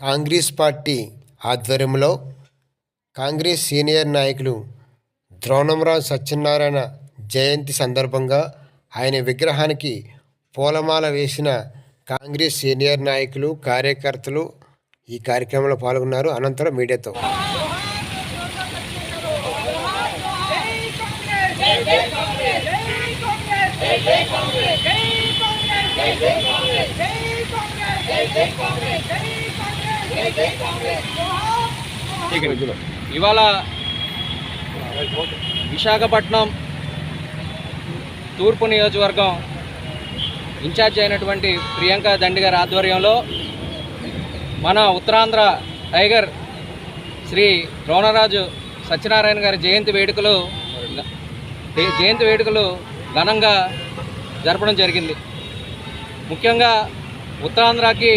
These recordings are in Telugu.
కాంగ్రెస్ పార్టీ ఆధ్వర్యంలో కాంగ్రెస్ సీనియర్ నాయకులు ద్రోణంరావు సత్యనారాయణ జయంతి సందర్భంగా ఆయన విగ్రహానికి పూలమాల వేసిన కాంగ్రెస్ సీనియర్ నాయకులు కార్యకర్తలు ఈ కార్యక్రమంలో పాల్గొన్నారు. అనంతరం మీడియాతో. ఇవాళ విశాఖపట్నం తూర్పు నియోజకవర్గం ఇన్ఛార్జ్ అయినటువంటి ప్రియాంక దండి గారి ఆధ్వర్యంలో మన ఉత్తరాంధ్ర టైగర్ శ్రీ ద్రోణరాజు సత్యనారాయణ గారి జయంతి వేడుకలు జయంతి వేడుకలు ఘనంగా జరపడం జరిగింది. ముఖ్యంగా ఉత్తరాంధ్రకి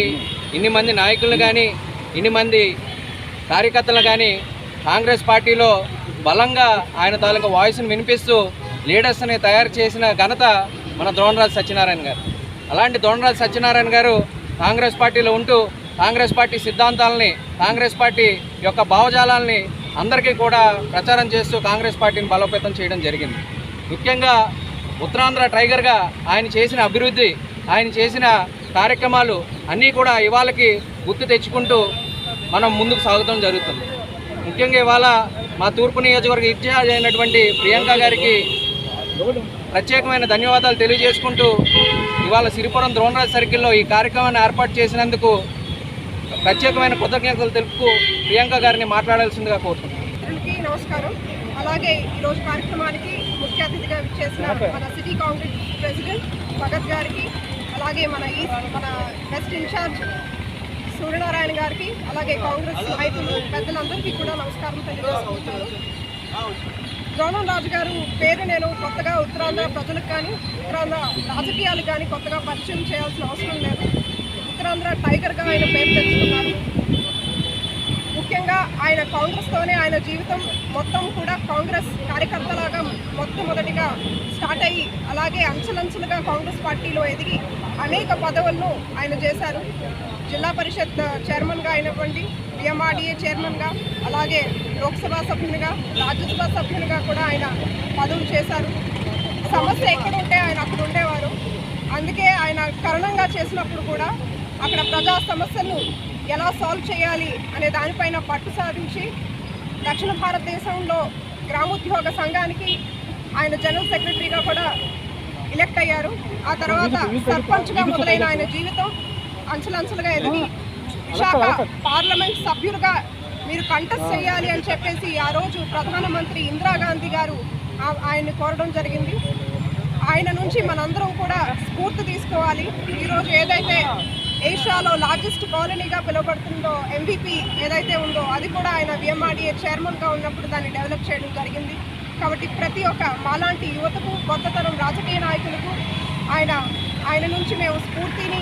ఇన్ని మంది నాయకులను కానీ ఇన్ని మంది కార్యకర్తలు కానీ కాంగ్రెస్ పార్టీలో బలంగా ఆయన తాలూకా వాయిస్ని వినిపిస్తూ లీడర్స్ని తయారు చేసిన ఘనత మన ద్రోణరాజు సత్యనారాయణ గారు. అలాంటి ద్రోణరాజు సత్యనారాయణ గారు కాంగ్రెస్ పార్టీలో ఉంటూ కాంగ్రెస్ పార్టీ సిద్ధాంతాలని కాంగ్రెస్ పార్టీ యొక్క భావజాలాల్ని అందరికీ కూడా ప్రచారం చేస్తూ కాంగ్రెస్ పార్టీని బలోపేతం చేయడం జరిగింది. ముఖ్యంగా ఉత్తరాంధ్ర టైగర్గా ఆయన చేసిన అభివృద్ధి ఆయన చేసిన కార్యక్రమాలు అన్నీ కూడా ఇవాళకి గుర్తు తెచ్చుకుంటూ మనం ముందుకు సాగుతాం జరుగుతుంది ముఖ్యంగా ఇవాళ మా తూర్పు నియోజకవర్గ ఇన్ఛార్జ్ అయినటువంటి ప్రియాంక గారికి ప్రత్యేకమైన ధన్యవాదాలు తెలియజేసుకుంటూ ఇవాళ సిరిపురం ద్రోణరాజ్ సర్కిల్లో ఈ కార్యక్రమాన్ని ఏర్పాటు చేసినందుకు ప్రత్యేకమైన కృతజ్ఞతలు తెలుపుతూ ప్రియాంక గారిని మాట్లాడాల్సిందిగా కోరుతున్నాను. నమస్కారం. అలాగే ఈరోజు కార్యక్రమానికి ముఖ్య అతిథిగా విచ్చేసిన మన సిటీ కాంగ్రెస్ ప్రెసిడెంట్ భగత్ గారికి అలాగే మన ఈ మన బెస్ట్ ఇన్ఛార్జ్ సూర్యనారాయణ గారికి అలాగే కాంగ్రెస్ నాయకులు పెద్దలందరికీ కూడా నమస్కారం తెలియజేసుకుంటున్నాను. ద్రోణం రాజు గారు పేరు నేను కొత్తగా ఉత్తరాంధ్ర ప్రజలకు కానీ ఉత్తరాంధ్ర రాజకీయాలకు కానీ కొత్తగా పరిచయం చేయాల్సిన అవసరం లేదు. ఉత్తరాంధ్ర టైగర్గా ఆయన పేరు తెచ్చుకున్నారు. ముఖ్యంగా ఆయన కాంగ్రెస్తోనే ఆయన జీవితం మొత్తం కూడా కాంగ్రెస్ కార్యకర్తలాగా మొట్టమొదటిగా స్టార్ట్ అయ్యి అలాగే అంచెలంచెలుగా కాంగ్రెస్ పార్టీలో ఎదిగి అనేక పదవులను ఆయన చేశారు. జిల్లా పరిషత్ చైర్మన్గా అయినటువంటి బిఎంఆర్డీఏ చైర్మన్గా అలాగే లోక్సభ సభ్యునిగా రాజ్యసభ సభ్యునిగా కూడా ఆయన పదవులు చేశారు. సమస్య ఎక్కడ ఉంటే ఆయన అక్కడ ఉండేవారు. అందుకే ఆయన కరణంగా చేసినప్పుడు కూడా అక్కడ ప్రజా సమస్యలను ఎలా సాల్వ్ చేయాలి అనే దానిపైన పట్టు సాధించి దక్షిణ భారతదేశంలో గ్రామోద్యోగ సంఘానికి ఆయన జనరల్ సెక్రటరీగా కూడా ఎలక్ట్ అయ్యారు ఆ తర్వాత సర్పంచ్గా మొదలైన ఆయన జీవితం అంచెలంచెలుగా ఎదిగి విశాఖ పార్లమెంట్ సభ్యులుగా మీరు కంటెస్ట్ చేయాలి అని చెప్పేసి ఆ రోజు ప్రధానమంత్రి ఇందిరాగాంధీ గారు ఆయన్ని కోరడం జరిగింది ఆయన నుంచి మనందరం కూడా స్ఫూర్తి తీసుకోవాలి ఈరోజు ఏదైతే ఏషియాలో లార్జెస్ట్ కాలనీగా పిలువబడుతుందో ఎంబీపీ ఏదైతే ఉందో అది కూడా ఆయన విఎంఆర్డీఏ చైర్మన్గా ఉన్నప్పుడు దాన్ని డెవలప్ చేయడం జరిగింది. కాబట్టి ప్రతి ఒక్క మాలాంటి యువతకు కొత్తతరం రాజకీయ నాయకులకు ఆయన ఆయన నుంచి మేము స్ఫూర్తిని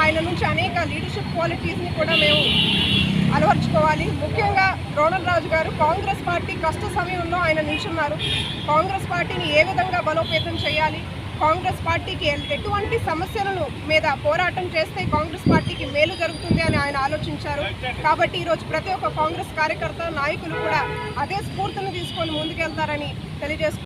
ఆయన నుంచి అనేక లీడర్షిప్ క్వాలిటీస్ని కూడా మేము అలవర్చుకోవాలి. ముఖ్యంగా రోణన్ రాజు గారు కాంగ్రెస్ పార్టీ కష్ట సమయంలో ఆయన నిల్చున్నారు. కాంగ్రెస్ పార్టీని ఏ విధంగా బలోపేతం చేయాలి? కాంగ్రెస్ పార్టీకి ఎటువంటి సమస్యలను మీద పోరాటం చేస్తే కాంగ్రెస్ పార్టీకి మేలు జరుగుతుంది అని ఆయన ఆలోచించారు. కాబట్టి ఈరోజు ప్రతి ఒక్క కాంగ్రెస్ కార్యకర్త నాయకులు కూడా అదే స్ఫూర్తిని తీసుకొని ముందుకెళ్తారని తెలియజేసుకుంటున్నాను